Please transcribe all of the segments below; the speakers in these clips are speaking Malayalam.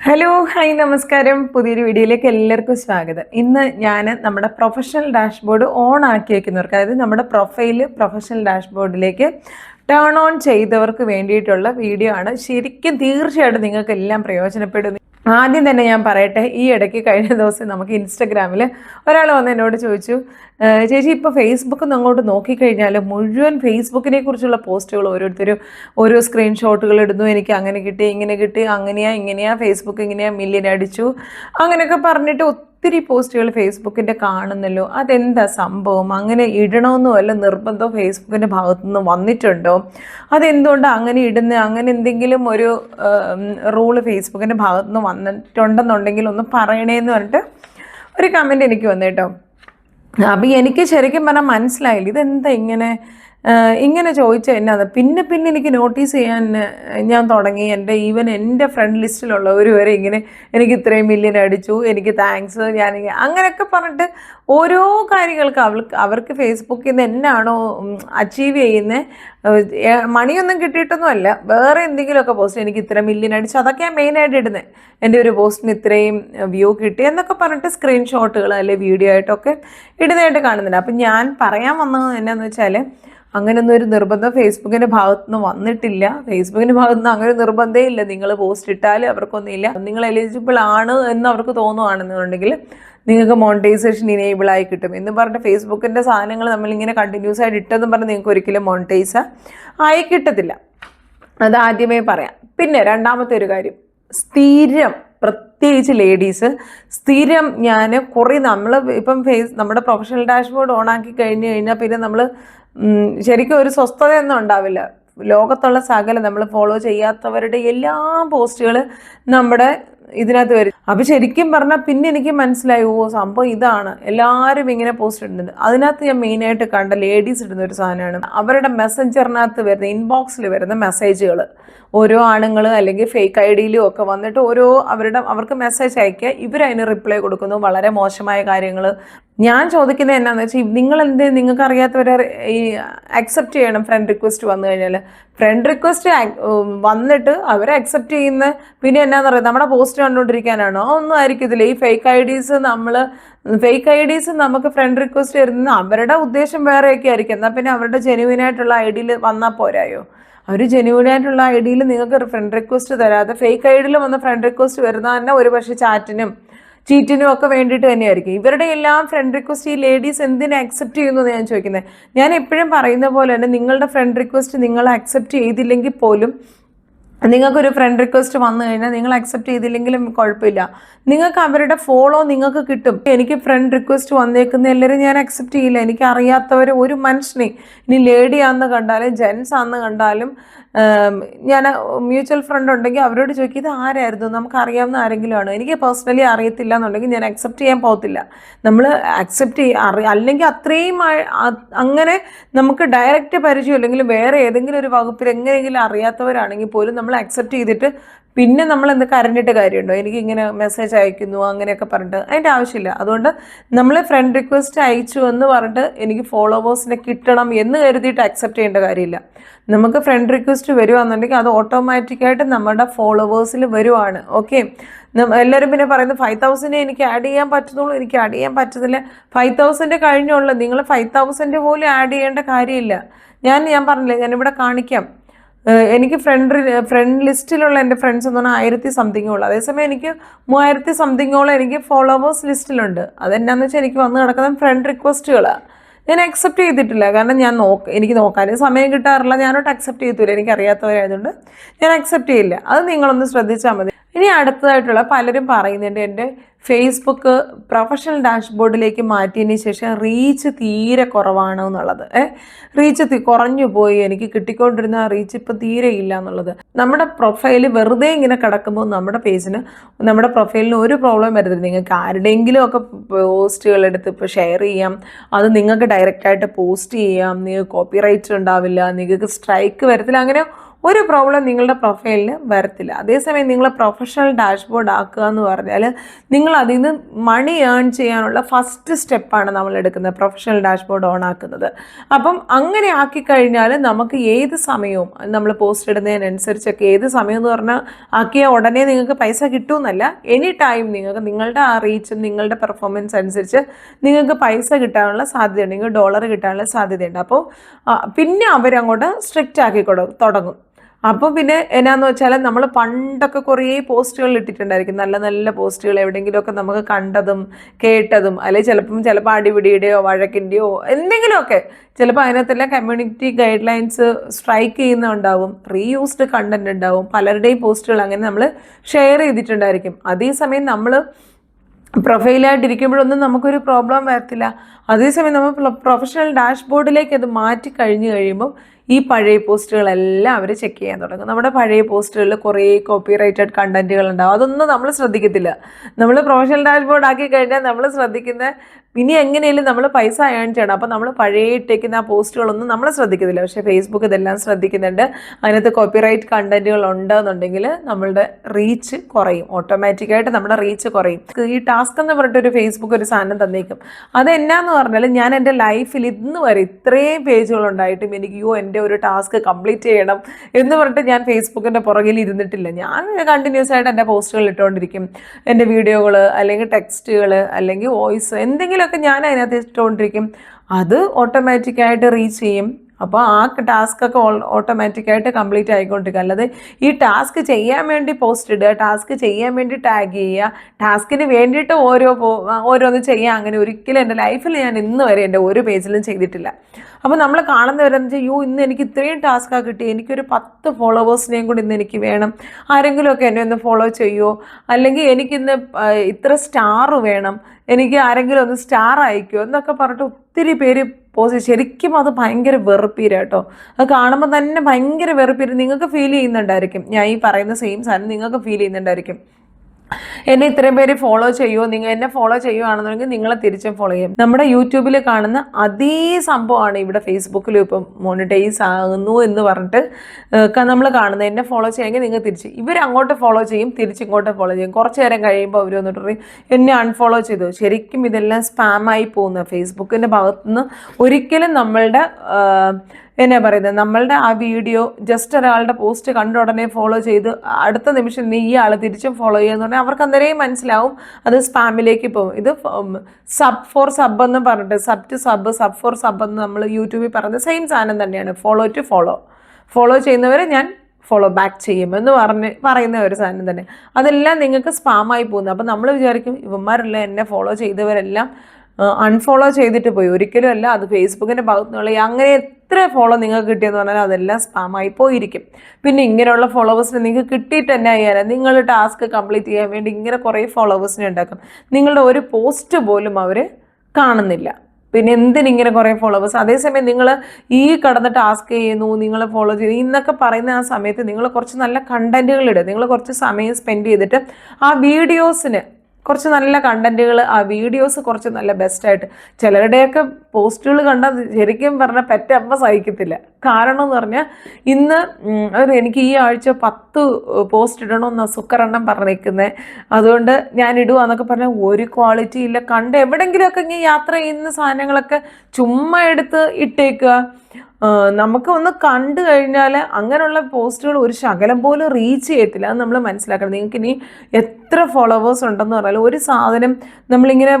ഹലോ ഹായ് നമസ്കാരം. പുതിയൊരു വീഡിയോയിലേക്ക് എല്ലാവർക്കും സ്വാഗതം. ഇന്ന് ഞാൻ നമ്മുടെ പ്രൊഫഷണൽ ഡാഷ്ബോർഡ് ഓൺ ആക്കി വയ്ക്കുന്നവർക്ക് അതായത് നമ്മുടെ പ്രൊഫൈൽ പ്രൊഫഷണൽ ഡാഷ്ബോർഡിലേക്ക് ടേൺ ഓൺ ചെയ്തവർക്ക് വേണ്ടിയിട്ടുള്ള വീഡിയോ ആണ്. ശരിക്കും തീർച്ചയായിട്ടും നിങ്ങൾക്ക് എല്ലാം പ്രയോജനപ്പെടും ആദ്യം തന്നെ ഞാൻ പറയട്ടെ ഈ ഇടയ്ക്ക് കഴിഞ്ഞ ദിവസം നമുക്ക് ഇൻസ്റ്റഗ്രാമിൽ ഒരാൾ വന്ന് എന്നോട് ചോദിച്ചു ചേച്ചി ഇപ്പോൾ ഫേസ്ബുക്ക് നിന്ന് അങ്ങോട്ട് നോക്കിക്കഴിഞ്ഞാൽ മുഴുവൻ ഫേസ്ബുക്കിനെ കുറിച്ചുള്ള പോസ്റ്റുകൾ ഓരോരുത്തരും ഓരോ സ്ക്രീൻഷോട്ടുകൾ ഇടുന്നു എനിക്ക് അങ്ങനെ കിട്ടി ഇങ്ങനെ കിട്ടി അങ്ങനെയാ ഇങ്ങനെയാ ഫേസ്ബുക്ക് ഇങ്ങനെയാ മില്യൻ അടിച്ചു അങ്ങനെയൊക്കെ പറഞ്ഞിട്ട് ഒത്തിരി പോസ്റ്റുകൾ ഫേസ്ബുക്കിന്റെ കാണുന്നല്ലോ. അതെന്താ സംഭവം? അങ്ങനെ ഇടണമെന്നോ അല്ല നിർബന്ധം ഫേസ്ബുക്കിന്റെ ഭാഗത്തു നിന്ന് വന്നിട്ടുണ്ടോ? അതെന്തുകൊണ്ടാണ് അങ്ങനെ ഇടുന്നത് അങ്ങനെ എന്തെങ്കിലും ഒരു റൂൾ ഫേസ്ബുക്കിന്റെ ഭാഗത്തു നിന്ന് വന്നിട്ടുണ്ടെന്നുണ്ടെങ്കിൽ ഒന്ന് പറയണേന്ന് പറഞ്ഞിട്ട് ഒരു കമന്റ് എനിക്ക് വന്നു കേട്ടോ അപ്പം എനിക്ക് ശരിക്കും പറഞ്ഞാൽ മനസ്സിലായില്ല. ഇതെന്താ ഇങ്ങനെ ഇങ്ങനെ ചോദിച്ചാൽ എന്നാണ് പിന്നെ പിന്നെ എനിക്ക് നോട്ടീസ് ചെയ്യാൻ ഞാൻ തുടങ്ങി. എന്റെ ഈവൻ എന്റെ ഫ്രണ്ട് ലിസ്റ്റിലുള്ളവർ വരെ ഇങ്ങനെ എനിക്ക് ഇത്രയും മില്യൻ അടിച്ചു. എനിക്ക് താങ്ക്സ് ഞാൻ അങ്ങനെയൊക്കെ പറഞ്ഞിട്ട് ഓരോ കാര്യങ്ങൾക്ക് അവൾക്ക് അവർക്ക് ഫേസ്ബുക്കിൽ നിന്ന് എന്നാണോ അച്ചീവ് ചെയ്യുന്നത് മണിയൊന്നും കിട്ടിയിട്ടൊന്നുമല്ല വേറെ എന്തെങ്കിലുമൊക്കെ പോസ്റ്റ് എനിക്ക് ഇത്ര മില്യൻ അടിച്ചു. അതൊക്കെ ഞാൻ മെയിനായിട്ട് ഇടുന്നത് എന്റെ ഒരു പോസ്റ്റിന് ഇത്രയും വ്യൂ കിട്ടി എന്നൊക്കെ പറഞ്ഞിട്ട് സ്ക്രീൻഷോട്ടുകൾ അല്ലെ വീഡിയോ ആയിട്ടൊക്കെ ഇടുന്നതായിട്ട് കാണുന്നുണ്ട്. അപ്പം ഞാൻ പറയാൻ വന്നത് എന്നാന്ന് വെച്ചാൽ അങ്ങനെയൊന്നും ഒരു നിർബന്ധം ഫേസ്ബുക്കിന്റെ ഭാഗത്തു നിന്ന് വന്നിട്ടില്ല. ഫേസ്ബുക്കിന്റെ ഭാഗത്തു നിന്ന് അങ്ങനെ ഒരു നിർബന്ധമേ ഇല്ല. നിങ്ങൾ പോസ്റ്റ് ഇട്ടാൽ അവർക്കൊന്നും ഇല്ല. നിങ്ങൾ എലിജിബിൾ ആണ് എന്ന് അവർക്ക് തോന്നുവാണെന്നുണ്ടെങ്കിൽ നിങ്ങൾക്ക് മോണിറ്റൈസേഷൻ ഇനേബിൾ ആയി കിട്ടും. എന്ന് പറഞ്ഞിട്ട് ഫേസ്ബുക്കിന്റെ സാധനങ്ങൾ നമ്മളിങ്ങനെ കണ്ടിന്യൂസ് ആയിട്ട് ഇട്ടെന്ന് പറഞ്ഞാൽ നിങ്ങൾക്ക് ഒരിക്കലും മോണിറ്റൈസ് ആയി കിട്ടത്തില്ല. അത് ആദ്യമേ പറയാം. പിന്നെ രണ്ടാമത്തെ ഒരു കാര്യം. സ്ഥിരം പ്രത്യേകിച്ച് ലേഡീസ് സ്ഥിരം ഞാൻ കുറേ നമ്മൾ ഇപ്പം ഫേസ് നമ്മുടെ പ്രൊഫഷണൽ ഡാഷ്ബോർഡ് ഓണാക്കി കഴിഞ്ഞ് കഴിഞ്ഞാൽ പിന്നെ നമ്മൾ ശരിക്കും ഒരു സ്വസ്ഥതയൊന്നും ഉണ്ടാവില്ല. ലോകത്തുള്ള സകലം നമ്മൾ ഫോളോ ചെയ്യാത്തവരുടെ എല്ലാ പോസ്റ്റുകൾ നമ്മുടെ ഇതിനകത്ത് വരും. അപ്പം ശരിക്കും പറഞ്ഞാൽ പിന്നെ എനിക്ക് മനസ്സിലായി ഓ സംഭവം ഇതാണ്. എല്ലാവരും ഇങ്ങനെ പോസ്റ്റ് ഇടുന്നുണ്ട്. അതിനകത്ത് ഞാൻ മെയിനായിട്ട് കണ്ട ലേഡീസ് ഇടുന്ന ഒരു സാധനമാണ്. അവരുടെ മെസ്സഞ്ചറിനകത്ത് വരുന്ന ഇൻബോക്സിൽ വരുന്ന മെസ്സേജുകൾ ഓരോ ആണുങ്ങൾ അല്ലെങ്കിൽ ഫേക്ക് ഐ ഡിയിലും ഒക്കെ വന്നിട്ട് ഓരോ അവരുടെ അവർക്ക് മെസ്സേജ് അയക്കുക. ഇവരതിന് റിപ്ലൈ കൊടുക്കുന്നു. വളരെ മോശമായ കാര്യങ്ങൾ ഞാൻ ചോദിക്കുന്നത് എന്നാന്ന് വെച്ചാൽ നിങ്ങൾ എന്ത് നിങ്ങൾക്ക് അറിയാത്തവരെ ഈ അക്സെപ്റ്റ് ചെയ്യണം ഫ്രണ്ട് റിക്വസ്റ്റ് വന്നു കഴിഞ്ഞാൽ ഫ്രണ്ട് റിക്വസ്റ്റ് വന്നിട്ട് അവരെ അക്സെപ്റ്റ് ചെയ്യുന്ന പിന്നെ എന്നാന്ന് പറയുന്നത് നമ്മുടെ പോസ്റ്റ് കണ്ടുകൊണ്ടിരിക്കാനാണോ ഒന്നും ആയിരിക്കത്തില്ല. ഈ ഫേക്ക് ഐ ഡീസ് നമ്മൾ ഫേക്ക് ഐ ഡീസ് നമുക്ക് ഫ്രണ്ട് റിക്വസ്റ്റ് വരുന്ന അവരുടെ ഉദ്ദേശം വേറെയൊക്കെ ആയിരിക്കും. എന്നാൽ പിന്നെ അവരുടെ ജെനുവിൻ ആയിട്ടുള്ള ഐ ഡിയിൽ വന്നാൽ പോരായോ? അവർ ജെനുവിൻ ആയിട്ടുള്ള ഐ ഡിയിൽ നിങ്ങൾക്ക് ഫ്രണ്ട് റിക്വസ്റ്റ് തരാതെ ഫേക്ക് ഐ ഡിയിൽ വന്ന ഫ്രണ്ട് റിക്വസ്റ്റ് വരുന്ന തന്നെ ഒരു പക്ഷേ ചാറ്റിനും ചീറ്റിനും ഒക്കെ വേണ്ടിയിട്ട് തന്നെയായിരിക്കും. ഇവരുടെ എല്ലാം ഫ്രണ്ട് റിക്വസ്റ്റ് ഈ ലേഡീസ് എന്തിനെ അക്സെപ്റ്റ് ചെയ്യുന്നു എന്ന് ഞാൻ ചോദിക്കുന്നത് ഞാൻ എപ്പോഴും പറയുന്ന പോലെ തന്നെ നിങ്ങളുടെ ഫ്രണ്ട് റിക്വസ്റ്റ് നിങ്ങൾ അക്സെപ്റ്റ് ചെയ്തില്ലെങ്കിൽ പോലും നിങ്ങൾക്കൊരു ഫ്രണ്ട് റിക്വസ്റ്റ് വന്നു കഴിഞ്ഞാൽ നിങ്ങൾ അക്സെപ്റ്റ് ചെയ്തില്ലെങ്കിലും കുഴപ്പമില്ല. നിങ്ങൾക്ക് അവരുടെ ഫോളോ നിങ്ങൾക്ക് കിട്ടും. എനിക്ക് ഫ്രണ്ട് റിക്വസ്റ്റ് വന്നേക്കുന്ന എല്ലാവരും ഞാൻ അക്സെപ്റ്റ് ചെയ്യില്ല. എനിക്ക് അറിയാത്തവർ ഒരു മനുഷ്യനെ ഇനി ലേഡി ആണെന്ന് കണ്ടാലും ജെൻസ് ആണെന്ന് കണ്ടാലും ഞാൻ മ്യൂച്വൽ ഫ്രണ്ട് ഉണ്ടെങ്കിൽ അവരോട് ചോദിക്കും ഇത് ആരായിരുന്നു? നമുക്ക് അറിയാവുന്ന ആരെങ്കിലും ആണോ? എനിക്ക് പേഴ്സണലി അറിയത്തില്ല എന്നുണ്ടെങ്കിൽ ഞാൻ അക്സെപ്റ്റ് ചെയ്യാൻ പോകത്തില്ല. നമ്മൾ അക്സെപ്റ്റ് ചെയ്യ അറി അല്ലെങ്കിൽ അത്രയും അങ്ങനെ നമുക്ക് ഡയറക്റ്റ് പരിചയം അല്ലെങ്കിൽ വേറെ ഏതെങ്കിലും ഒരു വകുപ്പിൽ എങ്ങനെയെങ്കിലും അറിയാത്തവരാണെങ്കിൽ പോലും നമ്മൾ അക്സെപ്റ്റ് ചെയ്തിട്ട് പിന്നെ നമ്മൾ എന്ത് കരണ്ടിട്ട് കാര്യമുണ്ടോ? എനിക്ക് ഇങ്ങനെ മെസ്സേജ് അയക്കുന്നു അങ്ങനെയൊക്കെ പറഞ്ഞിട്ട് അതിന്റെ ആവശ്യമില്ല. അതുകൊണ്ട് നമ്മൾ ഫ്രണ്ട് റിക്വസ്റ്റ് അയച്ചു എന്ന് പറഞ്ഞിട്ട് എനിക്ക് ഫോളോവേഴ്സിനെ കിട്ടണം എന്ന് കരുതിയിട്ട് അക്സെപ്റ്റ് ചെയ്യേണ്ട കാര്യമില്ല. നമുക്ക് ഫ്രണ്ട് റിക്വസ്റ്റ് വരുവാന്നുണ്ടെങ്കിൽ അത് ഓട്ടോമാറ്റിക്കായിട്ട് നമ്മുടെ ഫോളോവേഴ്സിൽ വരുവാണ്. ഓക്കെ എല്ലാവരും പിന്നെ പറയുന്നത് ഫൈവ് തൗസൻഡ് എനിക്ക് ആഡ് ചെയ്യാൻ പറ്റുന്നുള്ളൂ. എനിക്ക് ആഡ് ചെയ്യാൻ പറ്റുന്നില്ല. ഫൈവ് തൗസൻഡ് കഴിഞ്ഞുള്ളൂ. നിങ്ങൾ ഫൈവ് തൗസൻഡ് പോലും ആഡ് ചെയ്യേണ്ട കാര്യമില്ല. ഞാൻ ഞാൻ പറഞ്ഞില്ലേ ഞാനിവിടെ കാണിക്കാം. എനിക്ക് ഫ്രണ്ട് ഫ്രണ്ട് ലിസ്റ്റിലുള്ള എന്റെ ഫ്രണ്ട്സ് എന്ന് പറഞ്ഞാൽ ആയിരത്തി സംതിങ് ഉള്ളൂ. അതേസമയം എനിക്ക് മൂവായിരത്തി സംതിങ്ങോളം എനിക്ക് ഫോളോവേഴ്സ് ലിസ്റ്റിലുണ്ട് അതെന്നാന്ന് വെച്ചാൽ എനിക്ക് വന്ന് കിടക്കുന്ന ഫ്രണ്ട് റിക്വസ്റ്റുകളാണ് ഞാൻ അക്സെപ്റ്റ് ചെയ്തിട്ടില്ല. കാരണം ഞാൻ നോക്ക എനിക്ക് നോക്കാനും സമയം കിട്ടാറില്ല. ഞാനോട്ട് അക്സെപ്റ്റ് ചെയ്തില്ല എനിക്ക് അറിയാത്തവരായതുകൊണ്ട് ഞാൻ അക്സെപ്റ്റ് ചെയ്യില്ല. അത് നിങ്ങളൊന്ന് ശ്രദ്ധിച്ചാൽ മതി. ഇനി അടുത്തതായിട്ടുള്ള പലരും പറയുന്നുണ്ട് എന്റെ ഫേസ്ബുക്ക് പ്രൊഫഷണൽ ഡാഷ്ബോർഡിലേക്ക് മാറ്റിയതിന് ശേഷം റീച്ച് തീരെ കുറവാണ് എന്നുള്ളത്. റീച്ച് കുറഞ്ഞു പോയി. എനിക്ക് കിട്ടിക്കൊണ്ടിരുന്ന റീച്ച് ഇപ്പം തീരെ ഇല്ല എന്നുള്ളത്. നമ്മുടെ പ്രൊഫൈൽ വെറുതെ ഇങ്ങനെ കിടക്കുമ്പോൾ നമ്മുടെ പേജിന് നമ്മുടെ പ്രൊഫൈലിന് ഒരു പ്രോബ്ലം വരത്തില്ല നിങ്ങൾക്ക് ആരുടെയെങ്കിലും ഒക്കെ പോസ്റ്റുകൾ എടുത്ത് ഇപ്പോൾ ഷെയർ ചെയ്യാം. അത് നിങ്ങൾക്ക് ഡയറക്റ്റായിട്ട് പോസ്റ്റ് ചെയ്യാം. നിങ്ങൾക്ക് കോപ്പി റൈറ്റ് ഉണ്ടാവില്ല. നിങ്ങൾക്ക് സ്ട്രൈക്ക് വരത്തില്ല. അങ്ങനെ ഒരു പ്രോബ്ലം നിങ്ങളുടെ പ്രൊഫൈലിന് വരത്തില്ല. അതേസമയം നിങ്ങൾ പ്രൊഫഷണൽ ഡാഷ്ബോർഡ് ആക്കുക എന്ന് പറഞ്ഞാൽ നിങ്ങൾ അതിൽ നിന്ന് മണി ഏൺ ചെയ്യാനുള്ള ഫസ്റ്റ് സ്റ്റെപ്പാണ് നമ്മൾ എടുക്കുന്നത് പ്രൊഫഷണൽ ഡാഷ്ബോർഡ് ഓൺ ആക്കുന്നത്. അപ്പം അങ്ങനെ ആക്കി കഴിഞ്ഞാൽ നമുക്ക് ഏത് സമയവും നമ്മൾ പോസ്റ്റ് ഇടുന്നതിനനുസരിച്ചൊക്കെ ഏത് സമയം എന്ന് പറഞ്ഞാൽ ആക്കിയ ഉടനെ നിങ്ങൾക്ക് പൈസ കിട്ടുമെന്നല്ല എനി ടൈം നിങ്ങൾക്ക് നിങ്ങളുടെ ആ റീച്ചും നിങ്ങളുടെ പെർഫോമൻസ് അനുസരിച്ച് നിങ്ങൾക്ക് പൈസ കിട്ടാനുള്ള സാധ്യതയുണ്ട്. നിങ്ങൾക്ക് ഡോളർ കിട്ടാനുള്ള സാധ്യതയുണ്ട്. അപ്പോൾ പിന്നെ അവരങ്ങോട്ട് സ്ട്രിക്റ്റ് ആക്കി തുടങ്ങും. അപ്പോൾ പിന്നെ എന്നാന്ന് വെച്ചാൽ നമ്മൾ പണ്ടൊക്കെ കുറേ പോസ്റ്റുകൾ ഇട്ടിട്ടുണ്ടായിരിക്കും. നല്ല നല്ല പോസ്റ്റുകൾ എവിടെയെങ്കിലുമൊക്കെ നമുക്ക് കണ്ടതും കേട്ടതും. അല്ലെങ്കിൽ ചിലപ്പം ചിലപ്പോൾ അടിപിടിയുടെയോ വഴക്കിന്റെയോ എന്തെങ്കിലുമൊക്കെ ചിലപ്പോൾ അതിനകത്തെല്ലാം കമ്മ്യൂണിറ്റി ഗൈഡ് ലൈൻസ് സ്ട്രൈക്ക് ചെയ്യുന്നുണ്ടാവും. റീയൂസ്ഡ് കണ്ടന്റ് ഉണ്ടാവും. പലരുടെയും പോസ്റ്റുകൾ അങ്ങനെ നമ്മൾ ഷെയർ ചെയ്തിട്ടുണ്ടായിരിക്കും. അതേസമയം നമ്മൾ പ്രൊഫൈലായിട്ടിരിക്കുമ്പോഴൊന്നും നമുക്കൊരു പ്രോബ്ലം വരത്തില്ല. അതേസമയം നമ്മൾ പ്രൊഫഷണൽ ഡാഷ്ബോർഡിലേക്ക് അത് മാറ്റി കഴിഞ്ഞു കഴിയുമ്പോൾ ഈ പഴയ പോസ്റ്റുകളെല്ലാം അവർ ചെക്ക് ചെയ്യാൻ തുടങ്ങും. നമ്മുടെ പഴയ പോസ്റ്റുകളിൽ കുറേ കോപ്പി റൈറ്റഡ് കണ്ടന്റുകൾ ഉണ്ടാവും അതൊന്നും നമ്മൾ ശ്രദ്ധിക്കത്തില്ല. നമ്മൾ പ്രൊഫഷണൽ ഡാഷ്ബോർഡ് ആക്കി കഴിഞ്ഞാൽ നമ്മൾ ശ്രദ്ധിക്കുന്ന ഇനി എങ്ങനെയും നമ്മൾ പൈസ ഏൺ ചെയ്യണം. അപ്പം നമ്മൾ പഴയ ഇട്ടേക്കുന്ന ആ പോസ്റ്റുകളൊന്നും നമ്മൾ ശ്രദ്ധിക്കുന്നില്ല പക്ഷേ ഫേസ്ബുക്ക് ഇതെല്ലാം ശ്രദ്ധിക്കുന്നുണ്ട്. അതിനകത്ത് കോപ്പിറൈറ്റ് കണ്ടന്റുകൾ ഉണ്ടെന്നുണ്ടെങ്കിൽ നമ്മളുടെ റീച്ച് കുറയും. ഓട്ടോമാറ്റിക്കായിട്ട് നമ്മുടെ റീച്ച് കുറയും. ഈ ടാസ്ക് എന്ന് പറഞ്ഞിട്ട് ഒരു ഫേസ്ബുക്ക് ഒരു സാധനം തന്നേക്കും. അത് എന്നാന്ന് പറഞ്ഞാൽ ഞാൻ എന്റെ ലൈഫിൽ ഇന്ന് വരെ ഇത്രയും പേജുകൾ ഉണ്ടായിട്ടും എനിക്ക് യോ എന്റെ ഒരു ടാസ്ക് കംപ്ലീറ്റ് ചെയ്യണം എന്ന് പറഞ്ഞിട്ട് ഞാൻ ഫേസ്ബുക്കിന്റെ പുറകിൽ ഇരുന്നിട്ടില്ല. ഞാൻ കണ്ടിന്യൂസ് ആയിട്ട് എന്റെ പോസ്റ്റുകൾ ഇട്ടുകൊണ്ടിരിക്കും എന്റെ വീഡിയോകൾ അല്ലെങ്കിൽ ടെക്സ്റ്റുകൾ അല്ലെങ്കിൽ വോയിസ് എന്തെങ്കിലുമൊക്കെ ഞാൻ അതിനകത്ത് ഇട്ടുകൊണ്ടിരിക്കും. അത് ഓട്ടോമാറ്റിക്കായിട്ട് റീച്ച് ചെയ്യും. അപ്പോൾ ആ ടാസ്ക് ഒക്കെ ഓട്ടോമാറ്റിക്കായിട്ട് കംപ്ലീറ്റ് ആയിക്കൊണ്ടിരിക്കുക അല്ലാതെ ഈ ടാസ്ക് ചെയ്യാൻ വേണ്ടി പോസ്റ്റ് ഇടുക ടാസ്ക് ചെയ്യാൻ വേണ്ടി ടാഗ് ചെയ്യുക ടാസ്കിന് വേണ്ടിയിട്ട് ഓരോ ഓരോന്ന് ചെയ്യുക അങ്ങനെ ഒരിക്കലും എന്റെ ലൈഫിൽ ഞാൻ ഇന്ന് വരെ എന്റെ ഒരു പേജിലും ചെയ്തിട്ടില്ല. അപ്പോൾ നമ്മൾ കാണുന്നവരെന്ന് വെച്ചാൽ യോ ഇന്ന് എനിക്ക് ഇത്രയും ടാസ്ക്കാണ് കിട്ടി എനിക്കൊരു പത്ത് ഫോളോവേഴ്സിനെയും കൂടി ഇന്ന് എനിക്ക് വേണം. ആരെങ്കിലുമൊക്കെ എന്നെ ഒന്ന് ഫോളോ ചെയ്യുമോ അല്ലെങ്കിൽ എനിക്കിന്ന് ഇത്ര സ്റ്റാർ വേണം. എനിക്ക് ആരെങ്കിലും ഒന്ന് സ്റ്റാർ അയക്കുമോ എന്നൊക്കെ പറഞ്ഞിട്ട് ഒത്തിരി പേര് പോസ്റ്റ് ശരിക്കും അത് ഭയങ്കര വെറുപ്പീര കേട്ടോ അത് കാണുമ്പോൾ തന്നെ ഭയങ്കര വെറുപ്പീര. നിങ്ങൾക്ക് ഫീൽ ചെയ്യുന്നുണ്ടായിരിക്കും. ഞാൻ ഈ പറയുന്ന സെയിം സാധനം നിങ്ങൾക്ക് ഫീൽ ചെയ്യുന്നുണ്ടായിരിക്കും. എന്നെ ഇത്രയും പേര് ഫോളോ ചെയ്യുമോ നിങ്ങൾ എന്നെ ഫോളോ ചെയ്യുവാണെന്നുണ്ടെങ്കിൽ നിങ്ങളെ തിരിച്ചും ഫോളോ ചെയ്യും. നമ്മുടെ യൂട്യൂബിൽ കാണുന്ന അതേ സംഭവമാണ് ഇവിടെ ഫേസ്ബുക്കിലും ഇപ്പം മോണിറ്റൈസ് ആകുന്നു എന്ന് പറഞ്ഞിട്ട് നമ്മൾ കാണുന്നത്. എന്നെ ഫോളോ ചെയ്യാമെങ്കിൽ നിങ്ങൾ തിരിച്ച് ഇവർ അങ്ങോട്ട് ഫോളോ ചെയ്യും തിരിച്ചിങ്ങോട്ട് ഫോളോ ചെയ്യും. കുറച്ച് നേരം കഴിയുമ്പോൾ അവർ വന്നിട്ട് പറയും എന്നെ അൺഫോളോ ചെയ്തു. ശരിക്കും ഇതെല്ലാം സ്പാമായി പോകുന്ന. ഫേസ്ബുക്കിന്റെ ഭാഗത്തുനിന്ന് ഒരിക്കലും നമ്മളുടെ എന്നാ പറയുന്നത്? നമ്മളുടെ ആ വീഡിയോ ജസ്റ്റ് ഒരാളുടെ പോസ്റ്റ് കണ്ട ഉടനെ ഫോളോ ചെയ്ത് അടുത്ത നിമിഷം നീ ഈ ആൾ തിരിച്ചും ഫോളോ ചെയ്യുമെന്ന് പറഞ്ഞാൽ അവർക്ക് അന്നേരം മനസ്സിലാവും അത് സ്പാമിലേക്ക് പോകും. ഇത് സബ് ഫോർ സബ് എന്ന് പറഞ്ഞിട്ട് sub to sub sub for sub എന്ന് നമ്മൾ യൂട്യൂബിൽ പറയുന്നത് സെയിം സാധനം തന്നെയാണ്. ഫോളോ ടു ഫോളോ ഫോളോ ചെയ്യുന്നവരെ ഞാൻ ഫോളോ ബാക്ക് ചെയ്യും എന്ന് പറഞ്ഞ് പറയുന്ന ഒരു സാധനം തന്നെ. അതെല്ലാം നിങ്ങൾക്ക് സ്പാമായി പോകുന്നു. അപ്പോൾ നമ്മൾ വിചാരിക്കും ഇവന്മാരെല്ലാം എന്നെ ഫോളോ ചെയ്തവരെല്ലാം അൺഫോളോ ചെയ്തിട്ട് പോയി. ഒരിക്കലും അല്ല അത് ഫേസ്ബുക്കിന്റെ ഭാഗത്തുനിന്നുള്ള അങ്ങനെ എത്ര ഫോളോ നിങ്ങൾക്ക് കിട്ടിയെന്ന് പറഞ്ഞാൽ അതെല്ലാം സ്പാമായി പോയിരിക്കും. പിന്നെ ഇങ്ങനെയുള്ള ഫോളോവേഴ്സിനെ നിങ്ങൾക്ക് കിട്ടിയിട്ട് തന്നെ ചെയ്യാനാ നിങ്ങൾ ടാസ്ക് കംപ്ലീറ്റ് ചെയ്യാൻ വേണ്ടി ഇങ്ങനെ കുറേ ഫോളോവേഴ്സിനെ ഉണ്ടാക്കും. നിങ്ങളുടെ ഒരു പോസ്റ്റ് പോലും അവർ കാണുന്നില്ല. പിന്നെ എന്തിനിങ്ങനെ കുറേ ഫോളോവേഴ്സ് അതേസമയം നിങ്ങൾ ഈ കടന്ന് ടാസ്ക് ചെയ്യുന്നു നിങ്ങൾ ഫോളോ ചെയ്യുന്നു എന്നൊക്കെ പറയുന്ന ആ സമയത്ത് നിങ്ങൾ കുറച്ച് നല്ല കണ്ടന്റുകൾ ഇടുക. നിങ്ങൾ കുറച്ച് സമയം സ്പെൻഡ് ചെയ്തിട്ട് ആ വീഡിയോസിന് കുറച്ച് നല്ല കണ്ടന്റുകൾ ആ വീഡിയോസ് കുറച്ച് നല്ല ബെസ്റ്റായിട്ട്. ചിലരുടെയൊക്കെ പോസ്റ്റുകൾ കണ്ടാൽ ശരിക്കും പറഞ്ഞാൽ പെറ്റമ്മ സഹിക്കത്തില്ല. കാരണം എന്ന് പറഞ്ഞാൽ ഇന്ന് ഒരു എനിക്ക് ഈ ആഴ്ച പത്ത് പോസ്റ്റ് ഇടണമെന്ന് സുക്കറെണ്ണം പറഞ്ഞിരിക്കുന്നത് അതുകൊണ്ട് ഞാൻ ഇടുവാന്നൊക്കെ പറഞ്ഞാൽ ഒരു ക്വാളിറ്റി ഇല്ല. കണ്ട് എവിടെങ്കിലുമൊക്കെ ഇങ്ങനെ യാത്ര ചെയ്യുന്ന സാധനങ്ങളൊക്കെ ചുമ്മാ എടുത്ത് ഇട്ടേക്കുക നമുക്ക് ഒന്ന് കണ്ടു കഴിഞ്ഞാൽ അങ്ങനെയുള്ള പോസ്റ്റുകൾ ഒരു ശകലം പോലും റീച്ച് ചെയ്യത്തില്ല. അത് നമ്മൾ മനസ്സിലാക്കണം. നിങ്ങൾക്ക് ഇനി എത്ര ഫോളോവേഴ്സ് ഉണ്ടെന്ന് പറഞ്ഞാൽ ഒരു സാധനം നമ്മളിങ്ങനെ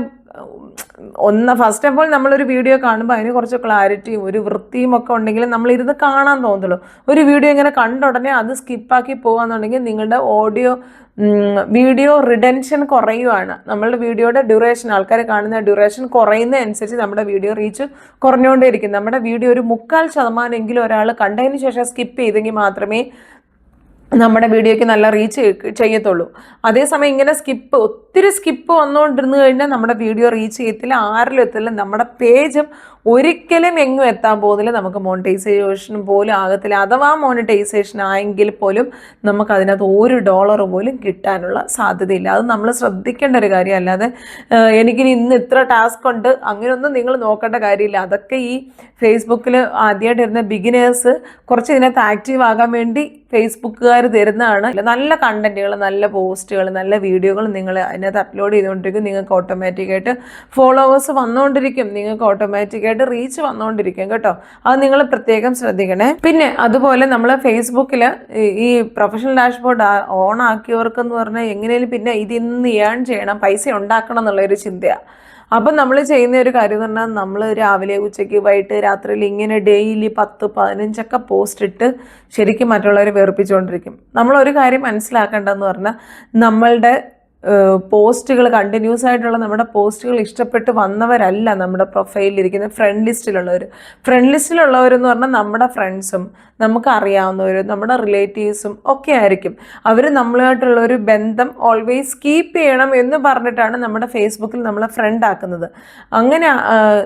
ഒന്ന് ഫസ്റ്റ് ഓഫ് ഓൾ നമ്മളൊരു വീഡിയോ കാണുമ്പോൾ അതിന് കുറച്ച് ക്ലാരിറ്റിയും ഒരു വൃത്തിയും ഒക്കെ ഉണ്ടെങ്കിൽ നമ്മളിരുന്ന് കാണാൻ തോന്നുള്ളൂ ഒരു വീഡിയോ ഇങ്ങനെ കണ്ട ഉടനെ അത് സ്കിപ്പാക്കി പോകുകയെന്നുണ്ടെങ്കിൽ നിങ്ങളുടെ ഓഡിയോ വീഡിയോ റിഡൻഷൻ കുറയുവാണ്. നമ്മളുടെ വീഡിയോയുടെ ഡ്യൂറേഷൻ ആൾക്കാർ കാണുന്ന ഡ്യൂറേഷൻ കുറയുന്നതനുസരിച്ച് നമ്മുടെ വീഡിയോ റീച്ച് കുറഞ്ഞുകൊണ്ടേയിരിക്കും. നമ്മുടെ വീഡിയോ ഒരു മുക്കാൽ ശതമാനമെങ്കിലും ഒരാൾ കണ്ടതിന് ശേഷം സ്കിപ്പ് ചെയ്തെങ്കിൽ മാത്രമേ നമ്മുടെ വീഡിയോയ്ക്ക് നല്ല റീച്ച് ചെയ്യത്തുള്ളൂ. അതേസമയം ഇങ്ങനെ സ്കിപ്പ് ഒത്തിരി സ്കിപ്പ് വന്നുകൊണ്ടിരുന്നു കഴിഞ്ഞാൽ നമ്മുടെ വീഡിയോ റീച്ച് ചെയ്യത്തില്ല. ആരിലും എത്തില്ല നമ്മുടെ പേജും ഒരിക്കലും എങ്ങും എത്താൻ പോകുന്നില്ല. നമുക്ക് മോണിറ്റൈസേഷൻ പോലും ആകത്തില്ല. അഥവാ മോണിറ്റൈസേഷൻ ആയെങ്കിൽ പോലും നമുക്ക് അതിനകത്ത് ഒരു ഡോളർ പോലും കിട്ടാനുള്ള സാധ്യതയില്ല. അത് നമ്മൾ ശ്രദ്ധിക്കേണ്ട ഒരു കാര്യം. അല്ലാതെ എനിക്കിന് ഇന്ന് ഇത്ര ടാസ്ക് ഉണ്ട്. അങ്ങനെയൊന്നും നിങ്ങൾ നോക്കേണ്ട കാര്യമില്ല. അതൊക്കെ ഈ ഫേസ്ബുക്കിൽ ആദ്യമായിട്ട് ഇരുന്ന ബിഗിനേഴ്സ് കുറച്ച് ഇതിനകത്ത് ആക്റ്റീവ് ആകാൻ വേണ്ടി ഫേസ്ബുക്കുകാർ തരുന്നതാണ്. നല്ല കണ്ടന്റുകൾ നല്ല പോസ്റ്റുകൾ നല്ല വീഡിയോകൾ നിങ്ങൾ അതിനകത്ത് അപ്ലോഡ് ചെയ്തുകൊണ്ടിരിക്കും. നിങ്ങൾക്ക് ഓട്ടോമാറ്റിക്കായിട്ട് ഫോളോവേഴ്സ് വന്നുകൊണ്ടിരിക്കും നിങ്ങൾക്ക് ഓട്ടോമാറ്റിക്കായിട്ട് റീച്ച് വന്നുകൊണ്ടിരിക്കും കേട്ടോ. അത് നിങ്ങൾ പ്രത്യേകം ശ്രദ്ധിക്കണേ. പിന്നെ അതുപോലെ നമ്മൾ ഫേസ്ബുക്കിൽ ഈ പ്രൊഫഷണൽ ഡാഷ്ബോർഡ് ഓൺ ആക്കിയവർക്കെന്ന് പറഞ്ഞാൽ എങ്ങനെയും പിന്നെ ഇതിൽ നിന്ന് ഏൺ ചെയ്യണം പൈസ ഉണ്ടാക്കണം എന്നുള്ളൊരു ചിന്തയാണ് അപ്പം നമ്മൾ ചെയ്യുന്ന ഒരു കാര്യം എന്ന് പറഞ്ഞാൽ നമ്മൾ രാവിലെ ഉച്ചയ്ക്ക് വൈകിട്ട് രാത്രിയിൽ ഇങ്ങനെ ഡെയിലി പത്ത് പതിനഞ്ചൊക്കെ പോസ്റ്റ് ഇട്ട് ശരിക്കും മറ്റുള്ളവരെ വേർപ്പിച്ചുകൊണ്ടിരിക്കും നമ്മളൊരു കാര്യം മനസ്സിലാക്കേണ്ടതെന്ന് പറഞ്ഞാൽ നമ്മളുടെ പോസ്റ്റുകൾ കണ്ടിന്യൂസ് ആയിട്ടുള്ള നമ്മുടെ പോസ്റ്റുകൾ ഇഷ്ടപ്പെട്ട് വന്നവരല്ല നമ്മുടെ പ്രൊഫൈലിൽ ഇരിക്കുന്ന ഫ്രണ്ട് ലിസ്റ്റിലുള്ളവർ ഫ്രണ്ട് ലിസ്റ്റിലുള്ളവരെന്ന് പറഞ്ഞാൽ നമ്മുടെ ഫ്രണ്ട്സും നമുക്ക് അറിയാവുന്നവരും നമ്മുടെ റിലേറ്റീവ്സും ഒക്കെ ആയിരിക്കും. അവർ നമ്മളുമായിട്ടുള്ള ഒരു ബന്ധം ഓൾവേസ് കീപ്പ് ചെയ്യണം എന്ന് പറഞ്ഞിട്ടാണ് നമ്മുടെ ഫേസ്ബുക്കിൽ നമ്മളെ ഫ്രണ്ട് ആക്കുന്നത്. അങ്ങനെ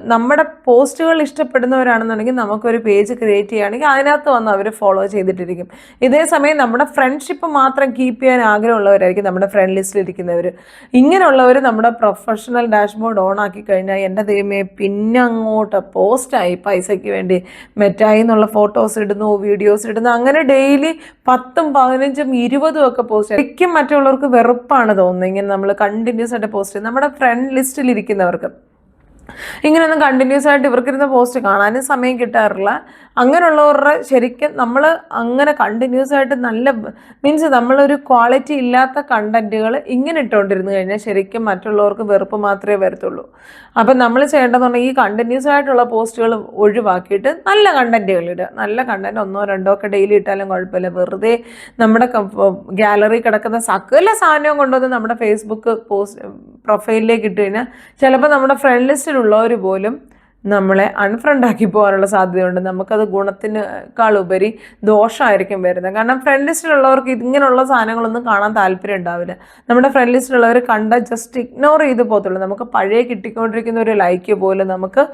നമ്മുടെ പോസ്റ്റുകൾ ഇഷ്ടപ്പെടുന്നവരാണെന്നുണ്ടെങ്കിൽ നമുക്കൊരു പേജ് ക്രിയേറ്റ് ചെയ്യുകയാണെങ്കിൽ അതിനകത്ത് വന്ന് അവർ ഫോളോ ചെയ്തിട്ടിരിക്കും. ഇതേ സമയം നമ്മുടെ ഫ്രണ്ട്ഷിപ്പ് മാത്രം കീപ്പ് ചെയ്യാൻ ആഗ്രഹമുള്ളവരായിരിക്കും നമ്മുടെ ഫ്രണ്ട് ലിസ്റ്റിൽ ഇരിക്കുന്നവർ ഇങ്ങനെയുള്ളവർ നമ്മുടെ പ്രൊഫഷണൽ ഡാഷ്ബോർഡ് ഓൺ ആക്കി കഴിഞ്ഞാൽ എന്റെ ദൈവമേ പിന്നെ അങ്ങോട്ട് പോസ്റ്റായി പൈസയ്ക്ക് വേണ്ടി മെറ്റായി എന്നുള്ള ഫോട്ടോസ് ഇടുന്നു വീഡിയോസ് ഇടുന്നു. അങ്ങനെ ഡെയിലി പത്തും പതിനഞ്ചും ഇരുപതും ഒക്കെ പോസ്റ്റ് ശരിക്കും മറ്റുള്ളവർക്ക് വെറുപ്പാണ് തോന്നുന്നത്. ഇങ്ങനെ നമ്മൾ കണ്ടിന്യൂസ് ആയിട്ട് പോസ്റ്റ് ചെയ്യും. നമ്മുടെ ഫ്രണ്ട് ലിസ്റ്റിൽ ഇരിക്കുന്നവർക്ക് ഇങ്ങനെയൊന്നും കണ്ടിന്യൂസ് ആയിട്ട് ഇവർക്കിരുന്ന പോസ്റ്റ് കാണാനും സമയം കിട്ടാറില്ല. അങ്ങനെയുള്ളവരുടെ ശരിക്കും നമ്മൾ അങ്ങനെ കണ്ടിന്യൂസ് ആയിട്ട് നല്ല മീൻസ് നമ്മളൊരു ക്വാളിറ്റി ഇല്ലാത്ത കണ്ടന്റുകൾ ഇങ്ങനെ ഇട്ടുകൊണ്ടിരുന്നു കഴിഞ്ഞാൽ ശരിക്കും മറ്റുള്ളവർക്ക് വെറുപ്പ് മാത്രമേ വരത്തുള്ളൂ. അപ്പം നമ്മൾ ചെയ്യേണ്ടതുണ്ടെങ്കിൽ ഈ കണ്ടിന്യൂസ് ആയിട്ടുള്ള പോസ്റ്റുകൾ ഒഴിവാക്കിയിട്ട് നല്ല കണ്ടന്റുകൾ ഇടുക. നല്ല കണ്ടന്റ് ഒന്നോ രണ്ടോ ഒക്കെ ഡെയിലി ഇട്ടാലും കുഴപ്പമില്ല. വെറുതെ നമ്മുടെ ഗാലറി കിടക്കുന്ന സകല സാധനവും കൊണ്ടുവന്ന് നമ്മുടെ ഫേസ്ബുക്ക് പോസ്റ്റ് പ്രൊഫൈലിലേക്ക് ഇട്ട് കഴിഞ്ഞാൽ ചിലപ്പോൾ നമ്മുടെ ഫ്രണ്ട് ലിസ്റ്റിലുള്ളവർ പോലും നമ്മളെ അൺഫ്രണ്ട് ആക്കി പോകാനുള്ള സാധ്യതയുണ്ട്. നമുക്കത് ഗുണത്തിനേക്കാൾ ഉപരി ദോഷമായിരിക്കും വരുന്നത്. കാരണം ഫ്രണ്ട് ലിസ്റ്റിലുള്ളവർക്ക് ഇങ്ങനെയുള്ള സാധനങ്ങളൊന്നും കാണാൻ താല്പര്യം ഉണ്ടാവില്ല. നമ്മുടെ ഫ്രണ്ട് ലിസ്റ്റിലുള്ളവർ കണ്ട ജസ്റ്റ് ഇഗ്നോർ ചെയ്ത് പോകത്തുള്ളൂ. നമുക്ക് പഴയ കിട്ടിക്കൊണ്ടിരിക്കുന്ന ഒരു ലൈക്ക് പോലും നമുക്ക്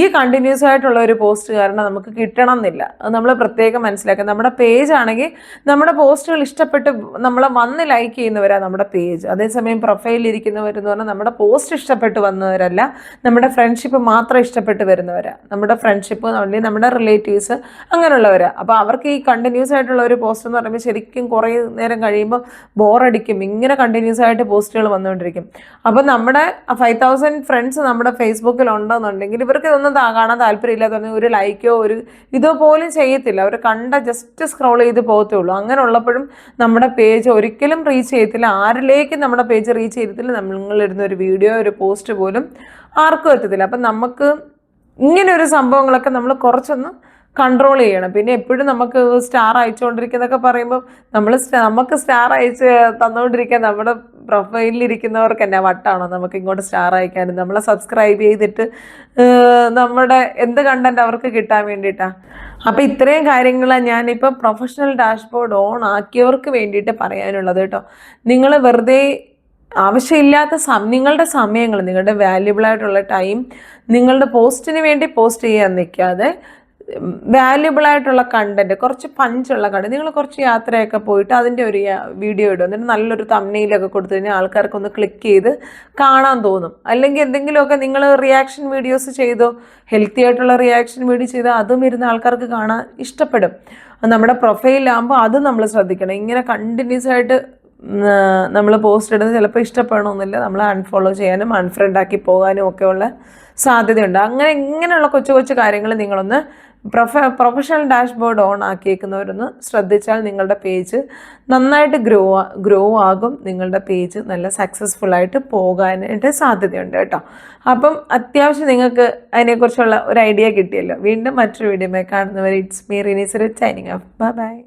ഈ കണ്ടിന്യൂസ് ആയിട്ടുള്ള ഒരു പോസ്റ്റ് കാരണം നമുക്ക് കിട്ടണം എന്നില്ല അത് നമ്മൾ പ്രത്യേകം മനസ്സിലാക്കുക. നമ്മുടെ പേജ് ആണെങ്കിൽ നമ്മുടെ പോസ്റ്റുകൾ ഇഷ്ടപ്പെട്ട് നമ്മളെ വന്ന് ലൈക്ക് ചെയ്യുന്നവരാണ് നമ്മുടെ പേജ് അതേസമയം പ്രൊഫൈലിൽ ഇരിക്കുന്നവരെന്ന് പറഞ്ഞാൽ നമ്മുടെ പോസ്റ്റ് ഇഷ്ടപ്പെട്ട് വന്നവരല്ല. നമ്മുടെ ഫ്രണ്ട്ഷിപ്പ് മാത്രം ഇഷ്ടപ്പെട്ട് വരുന്നവരാ. നമ്മുടെ ഫ്രണ്ട്ഷിപ്പ് അല്ലെങ്കിൽ നമ്മുടെ റിലേറ്റീവ്സ് അങ്ങനെയുള്ളവരാ. അപ്പോൾ അവർക്ക് ഈ കണ്ടിന്യൂസ് ആയിട്ടുള്ള ഒരു പോസ്റ്റ് എന്ന് പറയുമ്പോൾ ശരിക്കും കുറേ നേരം കഴിയുമ്പോൾ ബോറടിക്കും ഇങ്ങനെ കണ്ടിന്യൂസ് ആയിട്ട് പോസ്റ്റുകൾ വന്നുകൊണ്ടിരിക്കും. അപ്പോൾ നമ്മുടെ ഫൈവ് തൗസൻഡ് ഫ്രണ്ട്സ് നമ്മുടെ ഫേസ്ബുക്കിൽ ഉണ്ടെന്നുണ്ടെങ്കിൽ ഇവർക്ക് ഇതൊന്നും കാണാൻ താല്പര്യമില്ലാത്ത ഒരു ലൈക്കോ ഒരു ഇതോ പോലും ചെയ്യത്തില്ല. അവർ കണ്ട ജസ്റ്റ് സ്ക്രോൾ ചെയ്ത് പോകത്തുള്ളൂ അങ്ങനെ ഉള്ളപ്പോഴും നമ്മുടെ പേജ് ഒരിക്കലും റീച്ച് ചെയ്യത്തില്ല. ആരിലേക്കും നമ്മുടെ പേജ് റീച്ച് ചെയ്തിട്ടില്ല നമ്മളിടുന്ന ഒരു വീഡിയോ ഒരു പോസ്റ്റ് പോലും ആർക്കും എത്തത്തില്ല. അപ്പം നമുക്ക് ഇങ്ങനെ സംഭവങ്ങളൊക്കെ നമ്മൾ കുറച്ചൊന്ന് കൺട്രോൾ ചെയ്യണം. പിന്നെ എപ്പോഴും നമുക്ക് സ്റ്റാർ അയച്ചുകൊണ്ടിരിക്കുന്നൊക്കെ പറയുമ്പോൾ നമ്മൾ നമുക്ക് സ്റ്റാർ അയച്ച് തന്നുകൊണ്ടിരിക്കാൻ നമ്മുടെ പ്രൊഫൈലിൽ ഇരിക്കുന്നവർക്ക് എന്നാ വട്ടാണോ നമുക്ക് ഇങ്ങോട്ട് സ്റ്റാർ അയക്കാനും? നമ്മളെ സബ്സ്ക്രൈബ് ചെയ്തിട്ട് നമ്മുടെ എന്ത് കണ്ടന്റ് അവർക്ക് കിട്ടാൻ വേണ്ടിയിട്ടാണ് അപ്പോൾ ഇത്രയും കാര്യങ്ങളാണ് ഞാനിപ്പോൾ പ്രൊഫഷണൽ ഡാഷ്ബോർഡ് ഓൺ ആക്കിയവർക്ക് വേണ്ടിയിട്ട് പറയാനുള്ളത് കേട്ടോ. നിങ്ങൾ വെറുതെ ആവശ്യമില്ലാത്ത നിങ്ങളുടെ സമയങ്ങൾ നിങ്ങളുടെ വാല്യുബിൾ ആയിട്ടുള്ള ടൈം നിങ്ങളുടെ പോസ്റ്റിന് വേണ്ടി പോസ്റ്റ് ചെയ്യാൻ നിൽക്കാതെ വാല്യുബിൾ ആയിട്ടുള്ള കണ്ടന്റ് കുറച്ച് പഞ്ചുള്ള കണ്ടന്റ് നിങ്ങൾ കുറച്ച് യാത്രയൊക്കെ പോയിട്ട് അതിന്റെ ഒരു വീഡിയോ ഇടും. എന്നിട്ട് നല്ലൊരു തമ്മനയിലൊക്കെ കൊടുത്തു കഴിഞ്ഞാൽ ആൾക്കാർക്ക് ഒന്ന് ക്ലിക്ക് ചെയ്ത് കാണാൻ തോന്നും. അല്ലെങ്കിൽ എന്തെങ്കിലുമൊക്കെ നിങ്ങൾ റിയാക്ഷൻ വീഡിയോസ് ചെയ്തോ ഹെൽത്തി ആയിട്ടുള്ള റിയാക്ഷൻ വീഡിയോ ചെയ്തോ അതും ഇരുന്ന് ആൾക്കാർക്ക് കാണാൻ ഇഷ്ടപ്പെടും. നമ്മുടെ പ്രൊഫൈലാകുമ്പോൾ അത് നമ്മൾ ശ്രദ്ധിക്കണം. ഇങ്ങനെ കണ്ടിന്യൂസ് ആയിട്ട് നമ്മൾ പോസ്റ്റ് ഇടുന്നത് ചിലപ്പോൾ ഇഷ്ടപ്പെടണമെന്നില്ല നമ്മൾ അൺഫോളോ ചെയ്യാനും അൺഫ്രണ്ട് ആക്കി പോകാനും ഒക്കെയുള്ള സാധ്യതയുണ്ട്. അങ്ങനെ ഇങ്ങനെയുള്ള കൊച്ചു കൊച്ചു കാര്യങ്ങൾ നിങ്ങളൊന്ന് പ്രൊഫ പ്രൊഫഷണൽ ഡാഷ്ബോർഡ് ഓൺ ആക്കിയേക്കുന്നവരൊന്ന് ശ്രദ്ധിച്ചാൽ നിങ്ങളുടെ പേജ് നന്നായിട്ട് ഗ്രോ ഗ്രോ ആകും. നിങ്ങളുടെ പേജ് നല്ല സക്സസ്ഫുൾ ആയിട്ട് പോകാനായിട്ട് സാധ്യതയുണ്ട് കേട്ടോ. അപ്പം അത്യാവശ്യം നിങ്ങൾക്ക് അതിനെക്കുറിച്ചുള്ള ഒരു ഐഡിയ കിട്ടിയല്ലോ. വീണ്ടും മറ്റൊരു വീഡിയോ കാണുന്നവരെ it's me Rinees signing off bye bye